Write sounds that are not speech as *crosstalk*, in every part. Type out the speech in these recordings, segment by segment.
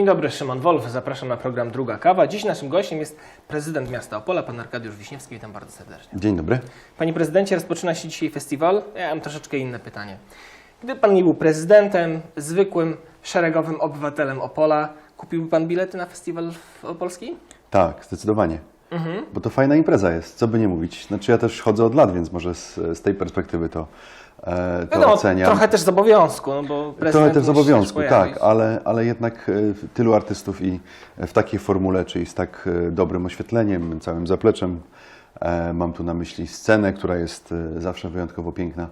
Dzień dobry, Szymon Wolf. Zapraszam na program Druga Kawa. Dziś naszym gościem jest prezydent miasta Opola, pan Arkadiusz Wiśniewski. Witam bardzo serdecznie. Dzień dobry. Panie prezydencie, rozpoczyna się dzisiaj festiwal. Ja mam troszeczkę inne pytanie. Gdyby pan nie był prezydentem, zwykłym, szeregowym obywatelem Opola, kupiłby pan bilety na festiwal w Opolski? Tak, zdecydowanie. Mhm. Bo to fajna impreza jest, co by nie mówić. Znaczy ja też chodzę od lat, więc może z, z tej perspektywy to, to Wiadomo, oceniam. trochę też z obowiązku, no bo Trochę też z obowiązku, tak, ale, ale jednak e, tylu artystów i w takiej formule, czyli z tak e, dobrym oświetleniem, całym zapleczem. E, Mam tu na myśli scenę, która jest e, zawsze wyjątkowo piękna e,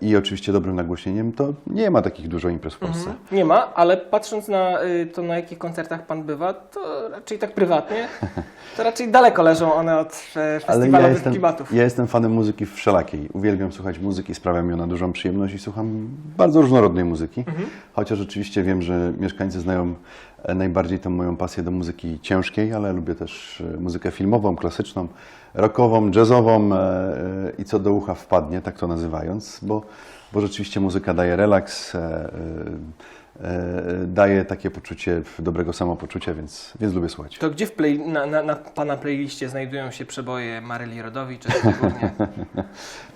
i oczywiście dobrym nagłośnieniem, to nie ma takich dużo imprez w Polsce. Mhm. Nie ma, ale patrząc na y, to, na jakich koncertach pan bywa, to raczej tak prywatnie, *laughs* to raczej daleko leżą one od e, Ale ja festiwalowych jestem, klimatów. ja jestem fanem muzyki wszelakiej. Uwielbiam słuchać muzyki, sprawia mi ona dużą przyjemność i słucham bardzo różnorodnej muzyki. Mhm. Chociaż oczywiście wiem, że mieszkańcy znają e, najbardziej tą moją pasję do muzyki ciężkiej, ale lubię też e, muzykę filmową, klasyczną, rockową, jazzową e, e, i co do ucha wpadnie, tak to nazywając, bo, bo rzeczywiście muzyka daje relaks, e, daje takie poczucie dobrego samopoczucia, więc, więc lubię słuchać. To gdzie w play, na, na, na pana playliście znajdują się przeboje Maryli Rodowicz? *laughs*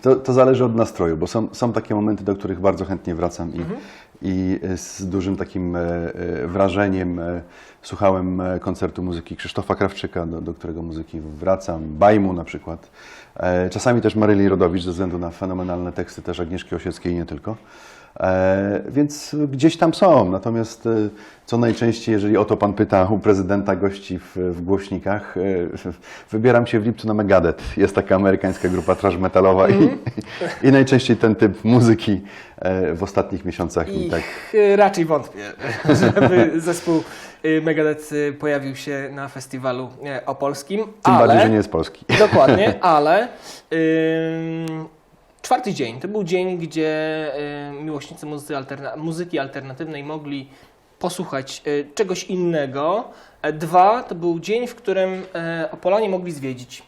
To, to zależy od nastroju, bo są, są takie momenty, do których bardzo chętnie wracam i, Mhm. i z dużym takim e, e, wrażeniem e, słuchałem e, koncertu muzyki Krzysztofa Krawczyka, do, do którego muzyki wracam, Bajmu na przykład. E, Czasami też Maryli Rodowicz ze względu na fenomenalne teksty też Agnieszki Osieckiej i nie tylko. E, więc gdzieś tam są. Natomiast e, co najczęściej, jeżeli o to pan pyta u prezydenta gości w, w głośnikach, e, *laughs* wybieram się w lipcu na Megadeth. Jest taka amerykańska grupa trash metalowa i, *laughs* i najczęściej ten typ muzyki w ostatnich miesiącach mi I tak. raczej wątpię, *laughs* żeby zespół Megadeth pojawił się na festiwalu opolskim. Tym ale... bardziej, że nie jest Polski. Dokładnie, ale ym, czwarty dzień to był dzień, gdzie y, miłośnicy muzyki, alterna- muzyki alternatywnej mogli posłuchać y, czegoś innego. E, Dwa to był dzień, w którym e, Opolanie mogli zwiedzić.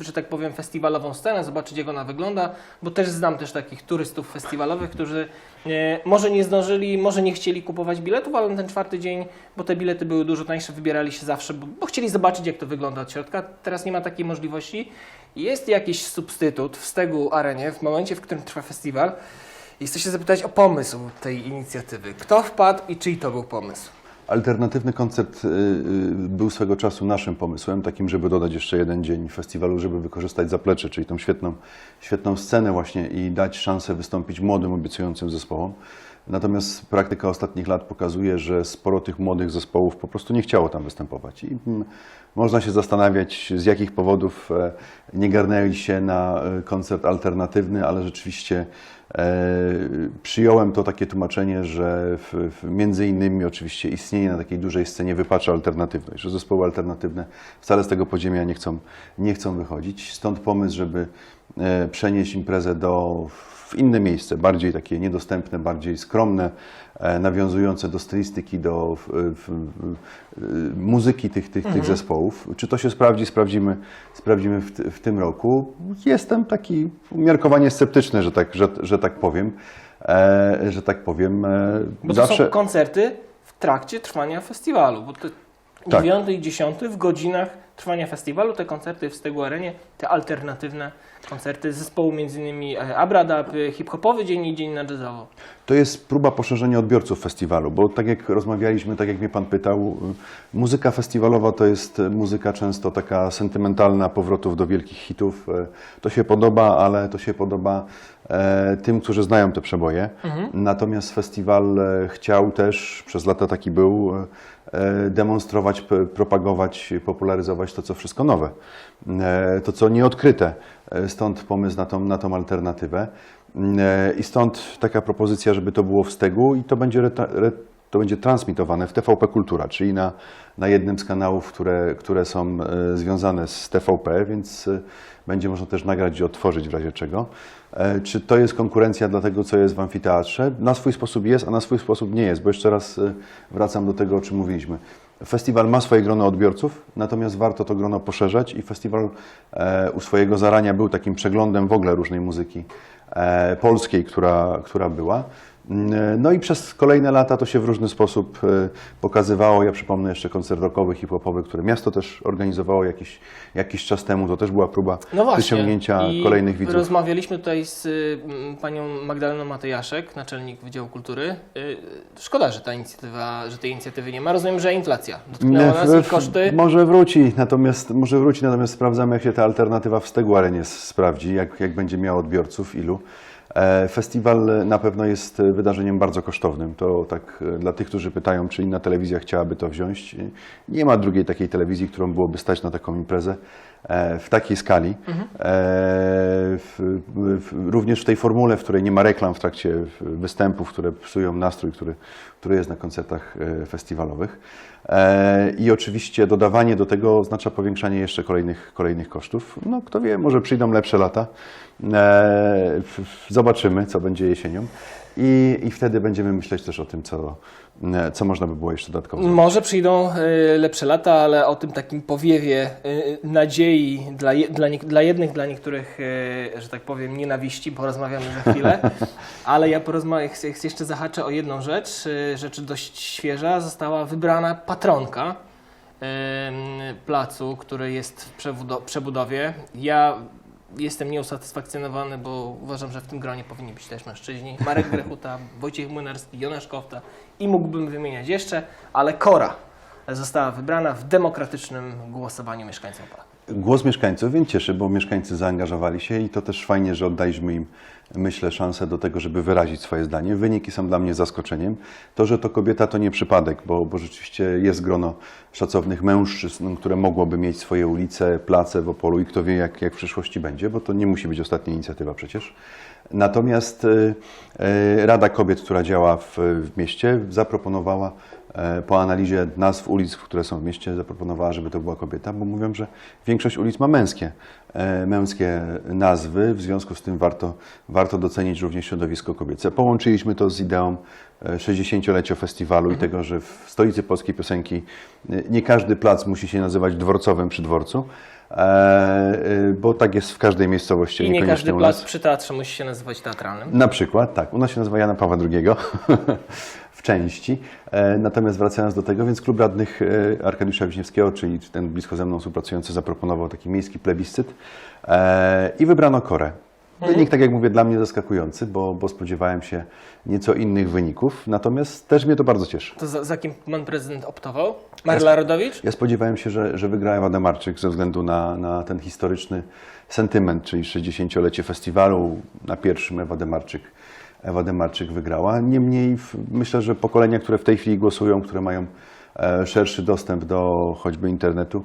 Że tak powiem, festiwalową scenę, zobaczyć jak ona wygląda, bo też znam też takich turystów festiwalowych, którzy e, może nie zdążyli, może nie chcieli kupować biletów, ale ten czwarty dzień, bo te bilety były dużo tańsze, wybierali się zawsze, bo, bo chcieli zobaczyć jak to wygląda od środka. Teraz nie ma takiej możliwości. Jest jakiś substytut w Stegu Arenie w momencie, w którym trwa festiwal. I chcę się zapytać o pomysł tej inicjatywy. Kto wpadł i czyj to był pomysł? Alternatywny koncert y, y, był swego czasu naszym pomysłem, takim, żeby dodać jeszcze jeden dzień festiwalu, żeby wykorzystać zaplecze, czyli tą świetną, świetną scenę właśnie i dać szansę wystąpić młodym, obiecującym zespołom. Natomiast praktyka ostatnich lat pokazuje, że sporo tych młodych zespołów po prostu nie chciało tam występować. I mm, można się zastanawiać, z jakich powodów e, nie garnęli się na e, koncert alternatywny, ale rzeczywiście e, przyjąłem to takie tłumaczenie, że w, w, między innymi oczywiście istnieje na takiej dużej scenie wypacza alternatywność, że zespoły alternatywne wcale z tego podziemia nie chcą, nie chcą wychodzić. Stąd pomysł, żeby przenieść imprezę do w inne miejsce, bardziej takie niedostępne, bardziej skromne, e, nawiązujące do stylistyki, do w, w, w, muzyki tych, tych, tych zespołów. Czy to się sprawdzi? Sprawdzimy, sprawdzimy w, w tym roku. Jestem taki umiarkowanie sceptyczny, że tak, że, że tak powiem. E, że tak powiem. E, Bo to są koncerty w trakcie trwania festiwalu. Bo to Tak. 9 i 10 w godzinach trwania festiwalu te koncerty w Stegu Arenie, te alternatywne koncerty zespołu m.in. Abradab, y, hip-hopowy dzień i dzień na jazzowo. To jest próba poszerzenia odbiorców festiwalu, bo tak jak rozmawialiśmy, tak jak mnie Pan pytał, y, muzyka festiwalowa to jest muzyka często taka sentymentalna, powrotów do wielkich hitów. To się podoba, ale to się podoba e, tym, którzy znają te przeboje. Natomiast festiwal e, chciał też, przez lata taki był, e, demonstrować, propagować, popularyzować to, co wszystko nowe, e, to, co nieodkryte. E, Stąd pomysł na tą, na tą alternatywę. E, I stąd taka propozycja, żeby to było w stegu i to będzie, reta, to będzie transmitowane w TVP Kultura, czyli na, na jednym z kanałów, które, które są e, związane z TVP, więc e, będzie można też nagrać i odtworzyć w razie czego. E, Czy to jest konkurencja dla tego, co jest w amfiteatrze? Na swój sposób jest, a na swój sposób nie jest, bo jeszcze raz e, wracam do tego, o czym mówiliśmy. Festiwal ma swoje grono odbiorców, natomiast warto to grono poszerzać i festiwal e, u swojego zarania był takim przeglądem w ogóle różnej muzyki polskiej, która, która była. No i przez kolejne lata to się w różny sposób e, pokazywało. Ja przypomnę jeszcze koncert rockowy, hip-hopowy, które miasto też organizowało jakiś, jakiś czas temu. To też była próba No właśnie. przyciągnięcia I kolejnych widzów. Rozmawialiśmy tutaj z y, panią Magdaleną Matejaszek, naczelnik Wydziału Kultury. Y, Szkoda, że ta inicjatywa, że tej inicjatywy nie ma. Rozumiem, że inflacja dotknęła nas w- i koszty. Może wróci, natomiast, może wróci, natomiast sprawdzamy, jak się ta alternatywa w Stegu Arenie s- sprawdzi, jak, jak będzie miała odbiorców, ilu. E, Festiwal na pewno jest wydarzeniem bardzo kosztownym. To tak e, dla tych, którzy pytają, czy inna telewizja chciałaby to wziąć. e, Nie ma drugiej takiej telewizji, którą byłoby stać na taką imprezę w takiej skali. E, w, w, również w tej formule, w której nie ma reklam w trakcie występów, które psują nastrój, który, który jest na koncertach e, festiwalowych. E, I oczywiście dodawanie do tego oznacza powiększanie jeszcze kolejnych, kolejnych kosztów. No kto wie, może przyjdą lepsze lata. E, Zobaczymy, co będzie jesienią. I, I wtedy będziemy myśleć też o tym, co, e, co można by było jeszcze dodatkowo zrobić. Może przyjdą y, lepsze lata, ale o tym takim powiewie y, nadziei dla, je, dla, nie, dla jednych, dla niektórych, y, że tak powiem, nienawiści, porozmawiamy za chwilę. *laughs* Ale ja porozmawiam, jeszcze zahaczę o jedną rzecz, rzecz dość świeża. Została wybrana patronka placu, który jest w przebudo- przebudowie. Ja jestem nieusatysfakcjonowany, bo uważam, że w tym gronie powinni być też mężczyźni. Marek Grechuta, Wojciech Młynarski, Jonasz Kofta i mógłbym wymieniać jeszcze, ale Kora została wybrana w demokratycznym głosowaniu mieszkańców. Głos mieszkańców, więc cieszy, bo mieszkańcy zaangażowali się i to też fajnie, że oddaliśmy im, myślę, szansę do tego, żeby wyrazić swoje zdanie. Wyniki są dla mnie zaskoczeniem. To, że to kobieta, to nie przypadek, bo, bo rzeczywiście jest grono szacownych mężczyzn, które mogłoby mieć swoje ulice, place w Opolu i kto wie, jak, jak w przyszłości będzie, bo to nie musi być ostatnia inicjatywa przecież. Natomiast y, y, Rada Kobiet, która działa w, w mieście, zaproponowała e, po analizie nazw ulic, które są w mieście, zaproponowała, żeby to była kobieta, bo mówią, że większość ulic ma męskie, e, męskie nazwy, w związku z tym warto, warto docenić również środowisko kobiece. Połączyliśmy to z ideą e, 60-lecia festiwalu i tego, że w stolicy polskiej piosenki e, nie każdy plac musi się nazywać dworcowym przy dworcu, e, e, bo tak jest w każdej miejscowości, I nie każdy plac przy teatrze musi się nazywać teatralnym. Na przykład, tak. U nas się nazywa Jana Pawła II *laughs* w części. E, Natomiast wracając do tego, więc klub radnych e, Arkadiusza Wiśniewskiego, czyli ten blisko ze mną współpracujący, zaproponował taki miejski plebiscyt e, i wybrano Korę. Wynik, tak jak mówię, dla mnie zaskakujący, bo, bo spodziewałem się nieco innych wyników, natomiast też mnie to bardzo cieszy. To za, za kim pan prezydent optował? Maryla Rodowicz? Ja spodziewałem się, że, że wygra Ewa Demarczyk ze względu na, na ten historyczny sentyment, czyli 60-lecie festiwalu. Na pierwszym Ewa Demarczyk, Ewa Demarczyk wygrała. Niemniej myślę, że pokolenia, które w tej chwili głosują, które mają e, szerszy dostęp do choćby internetu,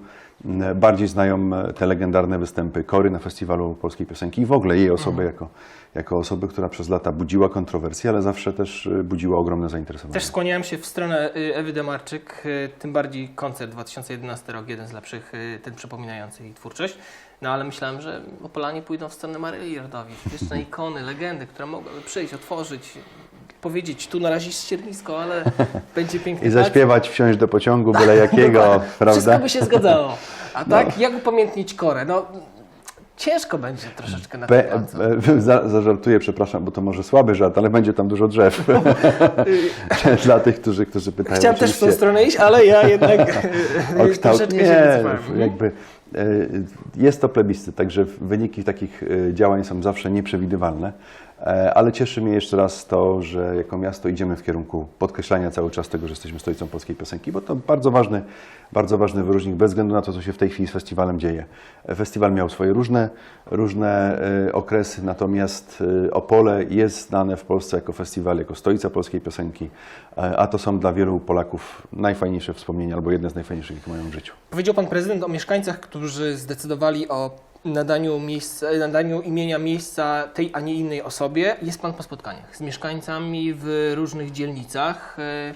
bardziej znają e, te legendarne występy Kory na Festiwalu Polskiej Piosenki i w ogóle jej osobę jako, jako osoby, która przez lata budziła kontrowersje, ale zawsze też e, budziła ogromne zainteresowanie. Też skłaniałem się w stronę Ewy Demarczyk, tym bardziej koncert 2011 rok, jeden z lepszych, ten przypominający jej twórczość. No ale myślałem, że Opolanie pójdą w stronę Maryli Rodowicz, wieczne ikony, legendy, które mogłyby przyjść, otworzyć, powiedzieć, tu na razie ściernisko, ale *laughs* będzie piękny I zaśpiewać, wsiąść do pociągu, byle *laughs* jakiego, Dokładnie. Wszystko prawda? by się zgadzało. A tak, jak upamiętnić Korę? No, ciężko będzie troszeczkę na Be, e, za, zażartuję, prprzepraszam, bo to może słaby żart, ale będzie tam dużo drzew. *laughs* Dla tych, którzy, którzy pytają. Chciałem też w tą stronę iść, ale ja jednak o kształt. troszeczkę się Nie, wycofałem. jakby e, jest to plebiscyt, także wyniki takich e, działań są zawsze nieprzewidywalne, e, ale cieszy mnie jeszcze raz to, że jako miasto idziemy w kierunku podkreślania cały czas tego, że jesteśmy stolicą polskiej piosenki, bo to bardzo ważny, bardzo ważny wyróżnik, bez względu na to, co się w tej chwili z festiwalem dzieje. Festiwal miał swoje różne, różne e, okresy, natomiast e, Opole jest znane w Polsce jako festiwal, jako stolica polskiej piosenki, e, a to są dla wielu Polaków najfajniejsze wspomnienia, albo jedne z najfajniejszych, jakie mają w życiu. Powiedział pan prezydent o mieszkańcach, którzy zdecydowali o nadaniu, miejsca, nadaniu imienia miejsca tej, a nie innej osobie. Jest pan po spotkaniach z mieszkańcami w różnych dzielnicach. E,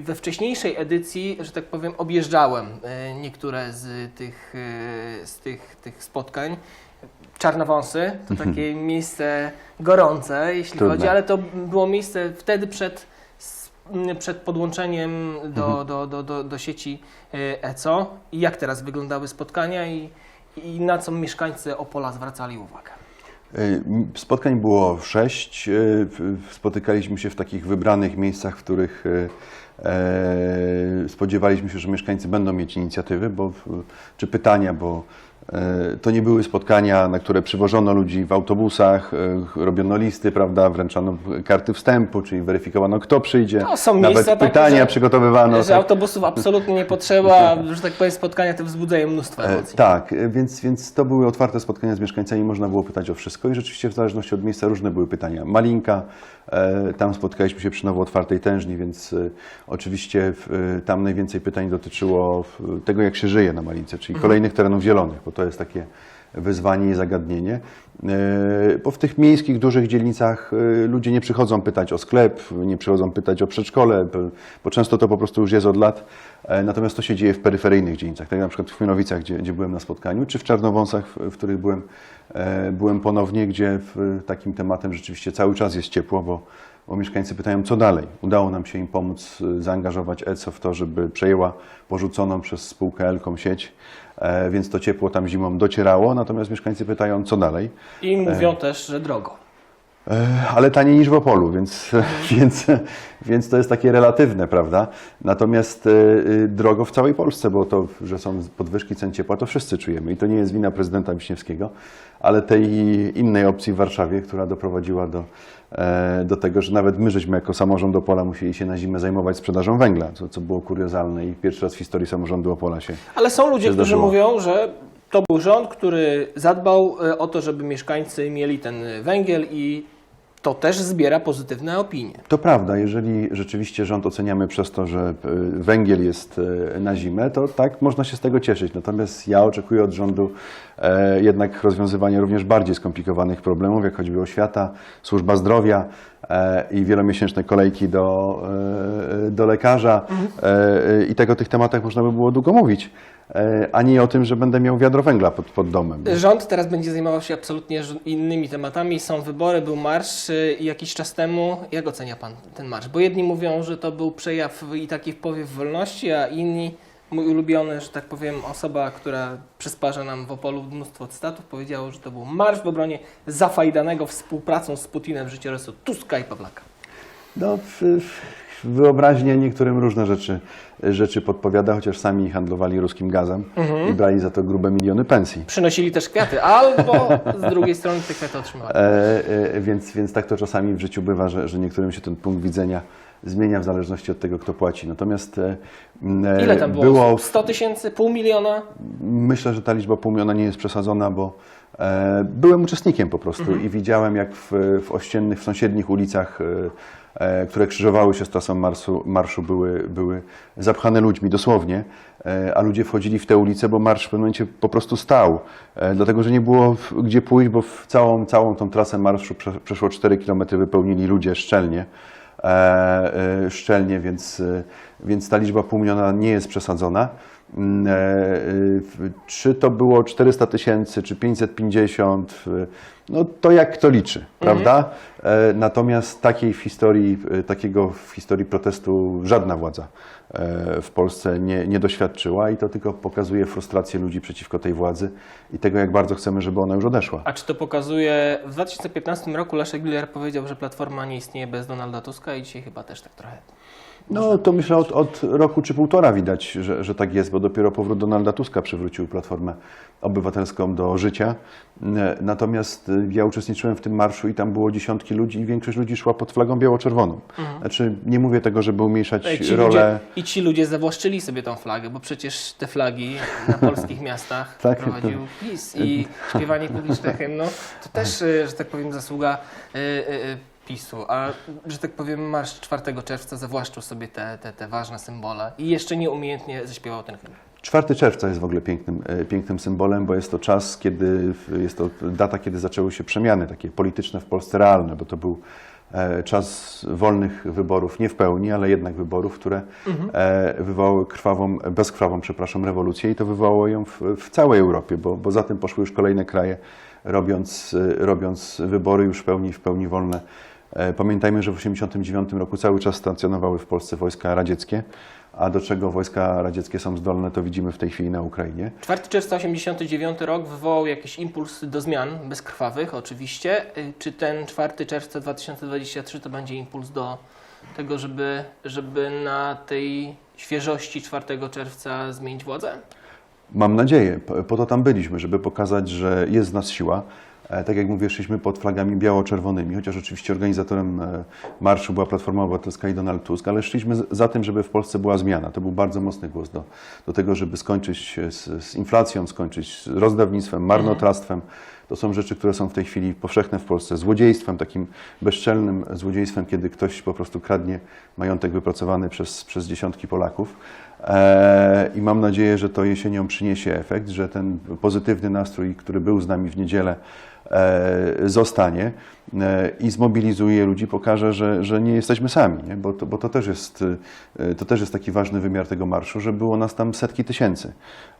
We wcześniejszej edycji, że tak powiem, objeżdżałem e, niektóre z tych, e, z tych, tych spotkań. Czarnowąsy to takie miejsce gorące, jeśli Trudne. chodzi, ale to było miejsce wtedy przed, s- m, przed podłączeniem do, do, do, do, do sieci e, ECO. I jak teraz wyglądały spotkania i, i na co mieszkańcy Opola zwracali uwagę? Y, Spotkań było sześć. Y, Spotykaliśmy się w takich wybranych miejscach, w których y, e, spodziewaliśmy się, że mieszkańcy będą mieć inicjatywy, bo, czy pytania, bo to nie były spotkania, na które przywożono ludzi w autobusach, e, robiono listy, prawda, wręczano karty wstępu, czyli weryfikowano, kto przyjdzie. No, są Nawet miejsca takie, pytania że- przygotowywano. że tak. autobusów absolutnie nie potrzeba, że tak powiem spotkania te wzbudzają mnóstwo E, emocji. Tak, e, więc, więc to były otwarte spotkania z mieszkańcami, można było pytać o wszystko i rzeczywiście w zależności od miejsca różne były pytania. Malinka, e, tam spotkaliśmy się przy nowo otwartej tężni, więc e, oczywiście e, tam najwięcej pytań dotyczyło tego, jak się żyje na Malince, czyli kolejnych terenów zielonych, bo to jest takie wyzwanie i zagadnienie. E, Bo w tych miejskich, dużych dzielnicach e, ludzie nie przychodzą pytać o sklep, nie przychodzą pytać o przedszkole, bo często to po prostu już jest od lat. E, Natomiast to się dzieje w peryferyjnych dzielnicach, tak jak na przykład w Chmielowicach, gdzie, gdzie byłem na spotkaniu, czy w Czarnowąsach, w, których byłem, byłem ponownie, gdzie takim tematem rzeczywiście cały czas jest ciepło, bo, bo mieszkańcy pytają, co dalej. Udało nam się im pomóc zaangażować ECO w to, żeby przejęła porzuconą przez spółkę Elkom sieć, więc to ciepło tam zimą docierało, natomiast mieszkańcy pytają, co dalej. I mówią też, że drogo. E, ale taniej niż w Opolu, więc, *laughs* więc, więc to jest takie relatywne, prawda? Natomiast e, e, drogo w całej Polsce, bo to, że są podwyżki cen ciepła, to wszyscy czujemy i to nie jest wina prezydenta Wiśniewskiego, ale tej innej opcji w Warszawie, która doprowadziła do, e, do tego, że nawet my żeśmy jako samorząd Opola musieli się na zimę zajmować sprzedażą węgla, co, co było kuriozalne i pierwszy raz w historii samorządu Opola się Ale są ludzie, się którzy zdarzyło. mówią, że to był rząd, który zadbał e, o to, żeby mieszkańcy mieli ten węgiel i to też zbiera pozytywne opinie. To prawda, jeżeli rzeczywiście rząd oceniamy przez to, że e, węgiel jest e, na zimę, to tak, można się z tego cieszyć. Natomiast ja oczekuję od rządu e, jednak rozwiązywania również bardziej skomplikowanych problemów, jak choćby oświata, służba zdrowia i wielomiesięczne kolejki do, do lekarza. E, I tego tych tematach można by było długo mówić, e, a nie o tym, że będę miał wiadro węgla pod, pod domem. Rząd teraz będzie zajmował się absolutnie innymi tematami. Są wybory, był marsz y, jakiś czas temu. Jak ocenia Pan ten marsz? Bo jedni mówią, że to był przejaw i taki powiew wolności, a inni, mój ulubiony, że tak powiem, osoba, która przysparza nam w Opolu mnóstwo cytatów, powiedział, że to był marsz w obronie zafajdanego współpracą z Putinem życiorysu Tuska i Pawlaka. No, wyobraźnia niektórym różne rzeczy, rzeczy podpowiada, chociaż sami handlowali ruskim gazem i brali za to grube miliony pensji. Przynosili też kwiaty, albo z drugiej strony te kwiaty otrzymywali. E, e, więc, więc tak to czasami w życiu bywa, że, że niektórym się ten punkt widzenia zmienia w zależności od tego, kto płaci. Natomiast e, e, Ile tam było? było 100 tysięcy? Pół miliona? Myślę, że ta liczba półmiona nie jest przesadzona, bo byłem uczestnikiem po prostu i widziałem, jak w, w ościennych, w sąsiednich ulicach, e, e, które krzyżowały się z trasą marszu, marszu były, były zapchane ludźmi, dosłownie, e, a ludzie wchodzili w te ulice, bo marsz w pewnym momencie po prostu stał, e, dlatego że nie było gdzie pójść, bo w całą, całą tą trasę marszu prze, przeszło 4 km wypełnili ludzie szczelnie. E, e, szczelnie, więc, e, więc ta liczba półmiona nie jest przesadzona. Mm, e, w- Czy to było 400 tysięcy, czy 550, e, no to jak kto liczy, prawda? E, Natomiast takiej w historii, e, takiego w historii protestu żadna władza w Polsce nie, nie doświadczyła i to tylko pokazuje frustrację ludzi przeciwko tej władzy i tego, jak bardzo chcemy, żeby ona już odeszła. A czy to pokazuje, w 2015 roku Leszek Miller powiedział, że Platforma nie istnieje bez Donalda Tuska i dzisiaj chyba też tak trochę. No to myślę od, od roku czy półtora widać, że, że tak jest, bo dopiero powrót Donalda Tuska przywrócił Platformę Obywatelską do życia. E, Natomiast e, ja uczestniczyłem w tym marszu i tam było dziesiątki ludzi i większość ludzi szła pod flagą biało-czerwoną. Znaczy nie mówię tego, żeby umniejszać I ci, rolę... ludzie, I ci ludzie zawłaszczyli sobie tą flagę, bo przecież te flagi na polskich *laughs* miastach Tak. prowadził PiS i śpiewanie publiczne hymnu to też, y, że tak powiem, zasługa y, y, PiSu. A, że tak powiem, marsz 4 czerwca zawłaszczył sobie te, te, te ważne symbole i jeszcze nieumiejętnie zaśpiewał ten hymn. 4 czerwca jest w ogóle pięknym, e, pięknym symbolem, bo jest to czas, kiedy jest to data, kiedy zaczęły się przemiany takie polityczne w Polsce realne, bo to był e, czas wolnych wyborów, nie w pełni, ale jednak wyborów, które e, wywołały krwawą, bezkrwawą, przepraszam, rewolucję i to wywołało ją w, w całej Europie, bo, bo za tym poszły już kolejne kraje, robiąc, robiąc wybory już w pełni, w pełni wolne. E, Pamiętajmy, że w 1989 roku cały czas stacjonowały w Polsce wojska radzieckie. a do czego wojska radzieckie są zdolne, to widzimy w tej chwili na Ukrainie. 4 czerwca 89 rok wywołał jakiś impuls do zmian bezkrwawych oczywiście. Y, Czy ten 4 czerwca 2023 to będzie impuls do tego, żeby, żeby na tej świeżości 4 czerwca zmienić władzę? Mam nadzieję, po, po to tam byliśmy, żeby pokazać, że jest z nas siła. E, Tak jak mówię, szliśmy pod flagami biało-czerwonymi, chociaż oczywiście organizatorem e, marszu była Platforma Obywatelska i Donald Tusk, ale szliśmy za tym, żeby w Polsce była zmiana. To był bardzo mocny głos do, do tego, żeby skończyć z, z inflacją, skończyć z rozdawnictwem, marnotrawstwem. To są rzeczy, które są w tej chwili powszechne w Polsce. Złodziejstwem, takim bezczelnym złodziejstwem, kiedy ktoś po prostu kradnie majątek wypracowany przez, przez dziesiątki Polaków. E, I mam nadzieję, że to jesienią przyniesie efekt, że ten pozytywny nastrój, który był z nami w niedzielę, zostanie. e, i zmobilizuje ludzi, pokaże, że, że nie jesteśmy sami, nie? Bo, to, bo to, też jest, e, to też jest taki ważny wymiar tego marszu, że było nas tam setki tysięcy.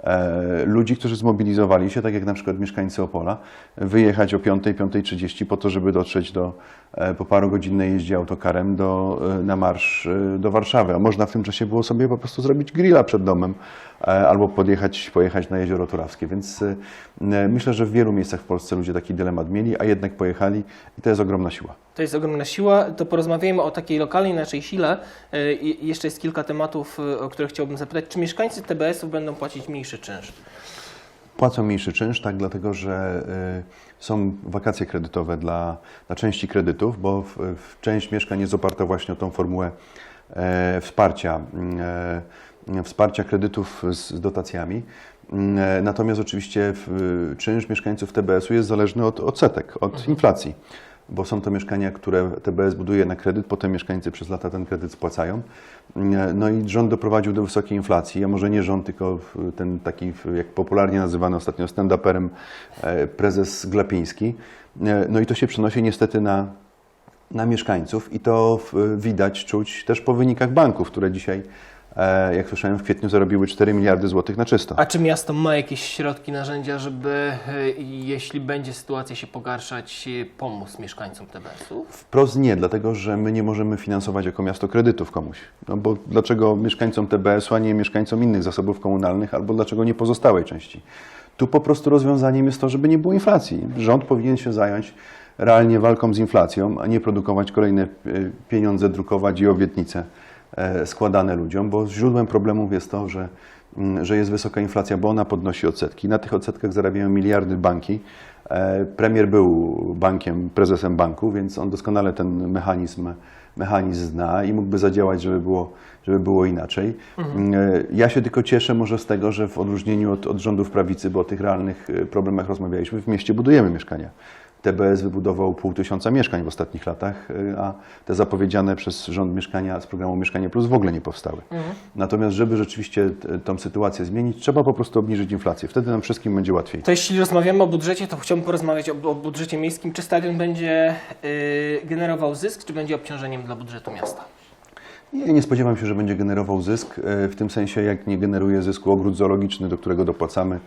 E, Ludzi, którzy zmobilizowali się, tak jak na przykład mieszkańcy Opola, wyjechać o 5, 5.30 po to, żeby dotrzeć do, e, po parogodzinnej jeździe autokarem do, e, na marsz e, do Warszawy. A można w tym czasie było sobie po prostu zrobić grilla przed domem e, albo podjechać, pojechać na Jezioro Turawskie. Więc e, e, myślę, że w wielu miejscach w Polsce ludzie taki dylemat mieli, a jednak pojechali i to jest ogromna siła. To jest ogromna siła. To porozmawiajmy o takiej lokalnej naszej sile. Y, i Jeszcze jest kilka tematów, y, o które chciałbym zapytać. Czy mieszkańcy TBS-ów będą płacić mniejszy czynsz? Płacą mniejszy czynsz, tak, dlatego że y, są wakacje kredytowe dla, dla części kredytów, bo w, w część mieszkań jest oparta właśnie o tą formułę e, wsparcia, e, wsparcia kredytów z dotacjami. E, Natomiast oczywiście czynsz mieszkańców TBS-u jest zależny od odsetek, od inflacji bo są to mieszkania, które TBS buduje na kredyt, potem mieszkańcy przez lata ten kredyt spłacają. No i rząd doprowadził do wysokiej inflacji, a może nie rząd, tylko ten taki, jak popularnie nazywany ostatnio stand-uperem, e, prezes Glapiński. E, No i to się przenosi niestety na, na mieszkańców i to widać, czuć też po wynikach banków, które dzisiaj, e, jak słyszałem, w kwietniu zarobiły 4 miliardy złotych na czysto. A czy miasto ma jakieś środki, narzędzia, żeby y, jeśli będzie sytuacja się pogarszać, y, pomóc mieszkańcom TBS-ów? Wprost nie, dlatego że my nie możemy finansować jako miasto kredytów komuś. No bo dlaczego mieszkańcom TBS-u, a nie mieszkańcom innych zasobów komunalnych, albo dlaczego nie pozostałej części? Tu po prostu rozwiązaniem jest to, żeby nie było inflacji. Rząd powinien się zająć realnie walką z inflacją, a nie produkować kolejne e, pieniądze, drukować i obietnice e, składane ludziom, bo źródłem problemów jest to, że, mm, że jest wysoka inflacja, bo ona podnosi odsetki. Na tych odsetkach zarabiają miliardy banki. E, Premier był bankiem, prezesem banku, więc on doskonale ten mechanizm, mechanizm zna i mógłby zadziałać, żeby było, żeby było inaczej. E, Ja się tylko cieszę może z tego, że w odróżnieniu od, od rządów prawicy, bo o tych realnych e, problemach rozmawialiśmy, w mieście budujemy mieszkania. TBS wybudował pół tysiąca mieszkań w ostatnich latach, y, a te zapowiedziane przez rząd mieszkania z programu Mieszkanie Plus w ogóle nie powstały. Natomiast, żeby rzeczywiście t- tą sytuację zmienić, trzeba po prostu obniżyć inflację. Wtedy nam wszystkim będzie łatwiej. To jeśli rozmawiamy o budżecie, to chciałbym porozmawiać o, o budżecie miejskim. Czy stadion będzie y, generował zysk, czy będzie obciążeniem dla budżetu miasta? Nie, nie spodziewam się, że będzie generował zysk, e, w tym sensie jak nie generuje zysku ogród zoologiczny, do którego dopłacamy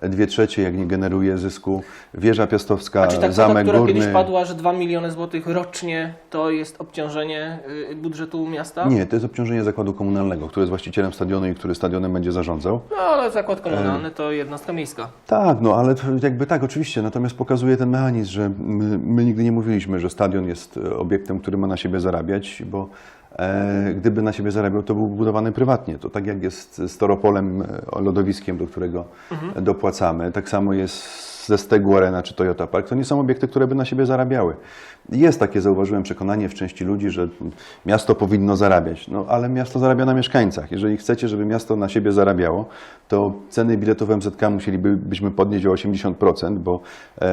e, dwie trzecie, jak nie generuje zysku wieża piastowska, A czy ta zamek która górny. kiedyś padła, że 2 miliony złotych rocznie, to jest obciążenie y, budżetu miasta? Nie, to jest obciążenie zakładu komunalnego, który jest właścicielem stadionu i który stadionem będzie zarządzał. No ale zakład komunalny to jednostka miejska. Tak, no ale jakby tak, oczywiście. Natomiast pokazuje ten mechanizm, że my, my nigdy nie mówiliśmy, że stadion jest e, obiektem, który ma na siebie zarabiać, bo e, gdyby na siebie zarabiał, to byłby budowany prywatnie. To tak jak jest z Toropolem, e, lodowiskiem, do którego dopłacamy, tak samo jest ze Stegu Arena czy Toyota Park. To nie są obiekty, które by na siebie zarabiały. Jest takie, zauważyłem, przekonanie w części ludzi, że miasto powinno zarabiać. No ale miasto zarabia na mieszkańcach. Jeżeli chcecie, żeby miasto na siebie zarabiało, to ceny biletów MZK musielibyśmy podnieść o 80%, bo e,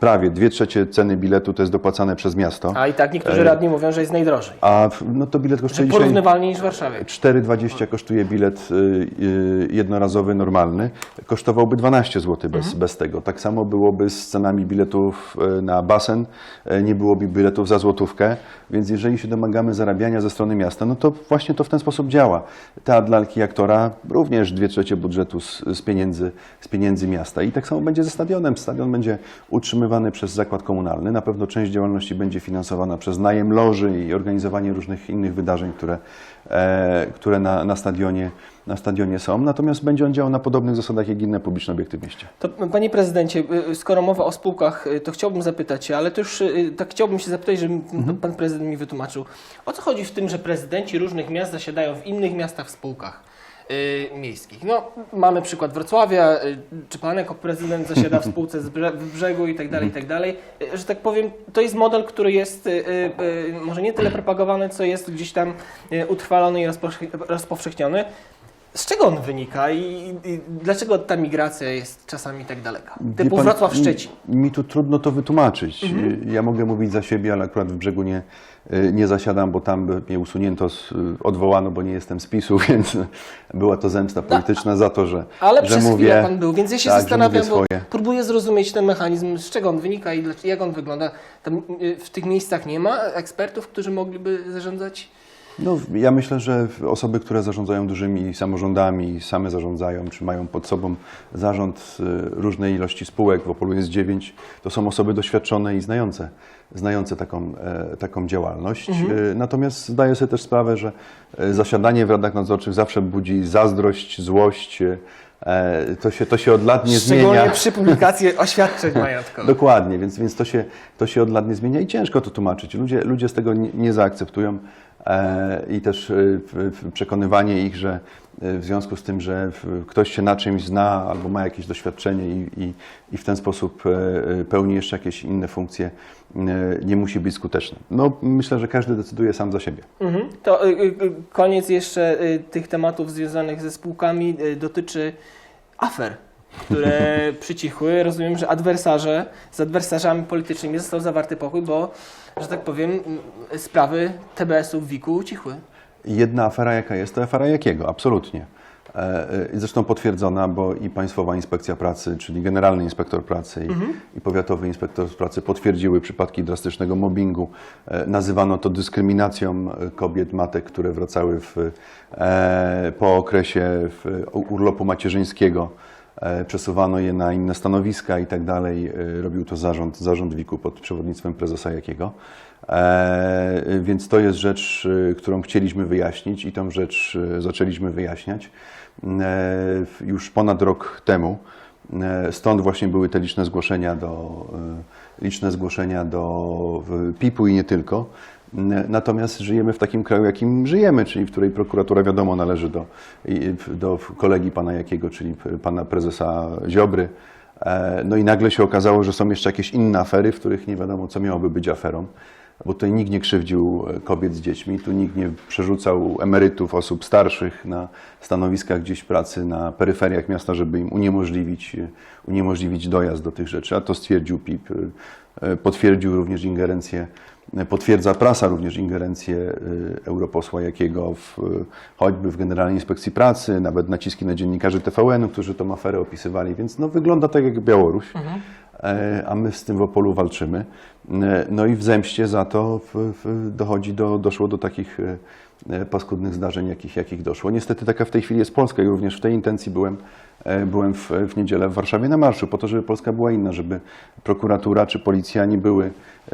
prawie dwie trzecie ceny biletu to jest dopłacane przez miasto. A i tak niektórzy radni mówią, że jest najdrożej. A no to bilet kosztuje dzisiaj... porównywalnie niż w Warszawie. 4,20 kosztuje bilet y, jednorazowy, normalny. Kosztowałby 12 zł bez, bez tego. Tak samo byłoby z cenami biletów e, na basen, e, nie byłoby biletów za złotówkę, więc jeżeli się domagamy zarabiania ze strony miasta, no to właśnie to w ten sposób działa. Teatr i aktora również dwie trzecie budżetu z, z, pieniędzy, z pieniędzy miasta i tak samo będzie ze stadionem. Stadion będzie utrzymywany przez zakład komunalny, na pewno część działalności będzie finansowana przez najem loży i organizowanie różnych innych wydarzeń, które, które na, na, stadionie, na stadionie są, natomiast będzie on działał na podobnych zasadach jak inne publiczne obiekty w mieście. To, panie prezydencie, y, skoro mowa o spółkach, to chciałbym zapytać ale to już tak chciałbym się zapytać, żeby Mhm. pan prezydent mi wytłumaczył, o co chodzi w tym, że prezydenci różnych miast zasiadają w innych miastach w spółkach miejskich. No, mamy przykład Wrocławia, y, czy pan jako prezydent zasiada w spółce z brzegu i tak dalej, i tak dalej. Y, Że tak powiem, to jest model, który jest y, y, y, może nie tyle propagowany, co jest gdzieś tam y, utrwalony i rozpowsze- rozpowszechniony. Z czego on wynika i, i dlaczego ta migracja jest czasami tak daleka? Wie Typu pan, Wrocław-Szczecin. Mi, mi tu trudno to wytłumaczyć. Mhm. Ja mogę mówić za siebie, ale akurat w brzegu nie, y, nie zasiadam, bo tam mnie usunięto, y, odwołano, bo nie jestem z PiSu, *laughs* więc była to zemsta polityczna za to, że, Ale że przez mówię. chwilę pan był, więc ja się tak, zastanawiam, bo próbuję zrozumieć ten mechanizm, z czego on wynika i jak on wygląda. Tam, y, w tych miejscach nie ma ekspertów, którzy mogliby zarządzać? No, ja myślę, że osoby, które zarządzają dużymi samorządami, same zarządzają, czy mają pod sobą zarząd y, różnej ilości spółek, w Opolu jest dziewięć, to są osoby doświadczone i znające, znające taką, e, taką działalność. Y, Natomiast zdaję sobie też sprawę, że e, zasiadanie w radach nadzorczych zawsze budzi zazdrość, złość. E, To się, to się od lat nie Szczególnie zmienia. przy publikacji oświadczeń *laughs* majątkowych. Dokładnie, więc, więc to, się, to się od lat nie zmienia i ciężko to tłumaczyć. Ludzie, ludzie z tego nie, nie zaakceptują e, i też e, przekonywanie ich, że w związku z tym, że ktoś się na czymś zna albo ma jakieś doświadczenie i, i, i w ten sposób e, e, pełni jeszcze jakieś inne funkcje, e, nie musi być skuteczny. No, myślę, że każdy decyduje sam za siebie. Mhm. To koniec jeszcze tych tematów związanych ze spółkami dotyczy afer, które *laughs* przycichły. Rozumiem, że adwersarze, z adwersarzami politycznymi został zawarty pokój, bo, że tak powiem, sprawy TBS-u w WIK-u ucichły. Jedna afera, jaka jest, to afera jakiego? Absolutnie. E, e, Zresztą potwierdzona, bo i Państwowa Inspekcja Pracy, czyli Generalny Inspektor Pracy i, i Powiatowy Inspektor Pracy potwierdziły przypadki drastycznego mobbingu. E, Nazywano to dyskryminacją kobiet, matek, które wracały w, po okresie urlopu macierzyńskiego. Przesuwano je na inne stanowiska i tak dalej. Robił to zarząd, zarząd WIK-u pod przewodnictwem prezesa Jakiego. E, Więc to jest rzecz, e, którą chcieliśmy wyjaśnić i tą rzecz e, zaczęliśmy wyjaśniać już ponad rok temu. Stąd właśnie były te liczne zgłoszenia do, liczne zgłoszenia do PIP-u i nie tylko. Natomiast żyjemy w takim kraju, jakim żyjemy, czyli w której prokuratura wiadomo należy do, do kolegi pana Jakiego, czyli pana prezesa Ziobry. No i nagle się okazało, że są jeszcze jakieś inne afery, w których nie wiadomo, co miałoby być aferą. Bo tutaj nikt nie krzywdził e, kobiet z dziećmi, tu nikt nie przerzucał emerytów, osób starszych na stanowiskach gdzieś pracy na peryferiach miasta, żeby im uniemożliwić, e, uniemożliwić dojazd do tych rzeczy. A to stwierdził PIP. E, Potwierdził również ingerencję, potwierdza prasa również ingerencję europosła Jakiego w, choćby w Generalnej Inspekcji Pracy, nawet naciski na dziennikarzy TVN-u, którzy tą aferę opisywali, więc no, wygląda tak jak Białoruś. E, a my z tym w Opolu walczymy. E, No i w zemście za to dochodzi do, doszło do takich e, e, paskudnych zdarzeń, jakich, jakich doszło. Niestety taka w tej chwili jest Polska i również w tej intencji byłem, e, byłem w, w niedzielę w Warszawie na marszu, po to, żeby Polska była inna, żeby prokuratura czy policja nie były e,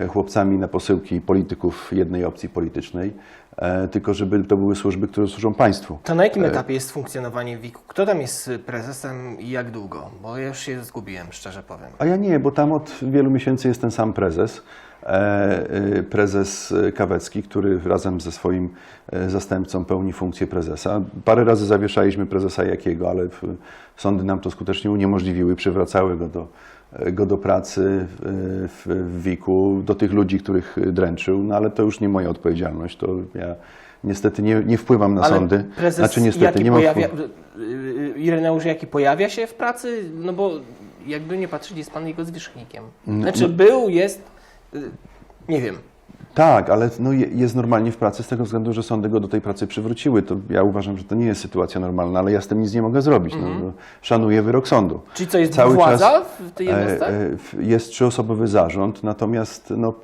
chłopcami na posyłki polityków jednej opcji politycznej, e, tylko żeby to były służby, które służą państwu. To na jakim E, etapie jest funkcjonowanie WIK-u? Kto tam jest prezesem i jak długo? Bo ja już się zgubiłem, szczerze powiem. A ja nie, bo tam od wielu miesięcy jest ten sam prezes. e, Prezes Kawecki, który razem ze swoim e, zastępcą pełni funkcję prezesa. Parę razy zawieszaliśmy prezesa Jakiego, ale sądy nam to skutecznie uniemożliwiły, przywracały go do, e, go do pracy w, w, w WIK-u, do tych ludzi, których dręczył, no ale to już nie moja odpowiedzialność. To ja niestety nie, nie wpływam na Ale sądy. prezes Znaczy niestety nie mam pojawia, wpływu. y, y, Ireneusz Jaki pojawia się w pracy? No bo jakby nie patrzeć, jest pan jego zwierzchnikiem. Mm, Znaczy no- był, jest, y, nie wiem. Tak, ale no, je- jest normalnie w pracy z tego względu, że sądy go do tej pracy przywróciły. To ja uważam, że to nie jest sytuacja normalna, ale ja z tym nic nie mogę zrobić. Mhm. No, szanuję wyrok sądu. Czyli co, jest Cały władza czas, w tej jednostce? E, e, Jest trzyosobowy zarząd, natomiast no,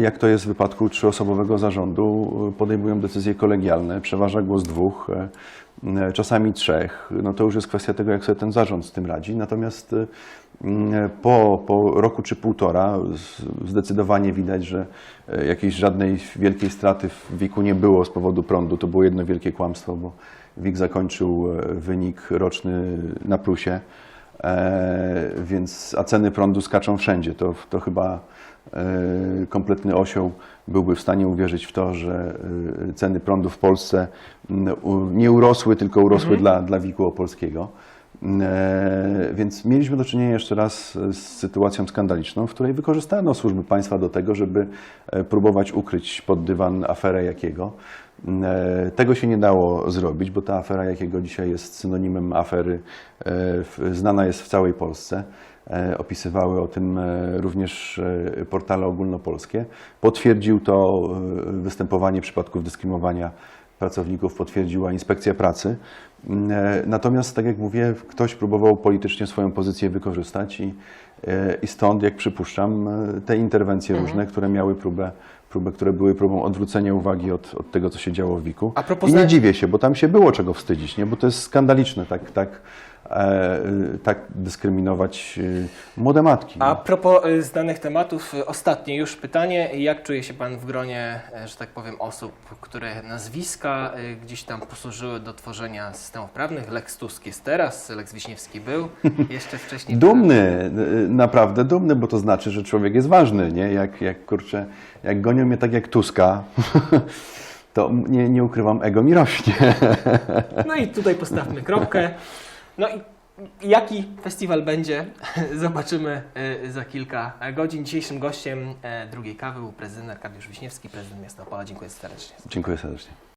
jak to jest w wypadku trzyosobowego zarządu, podejmują decyzje kolegialne, przeważa głos dwóch, e, czasami trzech. No to już jest kwestia tego, jak sobie ten zarząd z tym radzi. Natomiast e, m, po, po roku czy półtora zdecydowanie widać, że e, jakiejś żadnej wielkiej straty w WIK-u nie było z powodu prądu. To było jedno wielkie kłamstwo, bo WIK zakończył e, wynik roczny na plusie. E, więc, a ceny prądu skaczą wszędzie. To, to chyba e, kompletny osioł byłby w stanie uwierzyć w to, że e, ceny prądu w Polsce m, u- nie urosły, tylko urosły dla, dla WIK-u opolskiego. E, Więc mieliśmy do czynienia jeszcze raz z sytuacją skandaliczną, w której wykorzystano służby państwa do tego, żeby e, próbować ukryć pod dywan aferę jakiego. E, Tego się nie dało zrobić, bo ta afera jakiego dzisiaj jest synonimem afery, znana jest w całej Polsce. E, Opisywały o tym e, również e, portale ogólnopolskie. Potwierdził to występowanie przypadków dyskryminowania pracowników, potwierdziła inspekcja pracy. Mm, Natomiast, tak jak mówię, ktoś próbował politycznie swoją pozycję wykorzystać i, i stąd, jak przypuszczam, te interwencje różne, które miały próbę, próbę, które były próbą odwrócenia uwagi od, od tego, co się działo w WIK-u. I nie dziwię się, bo tam się było czego wstydzić, nie? bo to jest skandaliczne tak, tak, tak dyskryminować y, młode matki. A no. propos znanych tematów, ostatnie już pytanie. Jak czuje się Pan w gronie, e, że tak powiem, osób, które nazwiska gdzieś tam posłużyły do tworzenia systemów prawnych? Lex Tusk jest teraz, Lex Wiśniewski był, *laughs* jeszcze wcześniej... Dumny, naprawdę dumny, bo to znaczy, że człowiek jest ważny, nie? Jak, jak kurczę, jak gonią mnie tak jak Tuska, *laughs* to nie, nie ukrywam, ego mi rośnie. No i tutaj postawmy kropkę. *laughs* No i jaki festiwal będzie, *laughs* zobaczymy y, za kilka godzin. Dzisiejszym gościem e, drugiej kawy był prezydent Arkadiusz Wiśniewski, prezydent miasta Opola. Dziękuję serdecznie. Dziękuję serdecznie.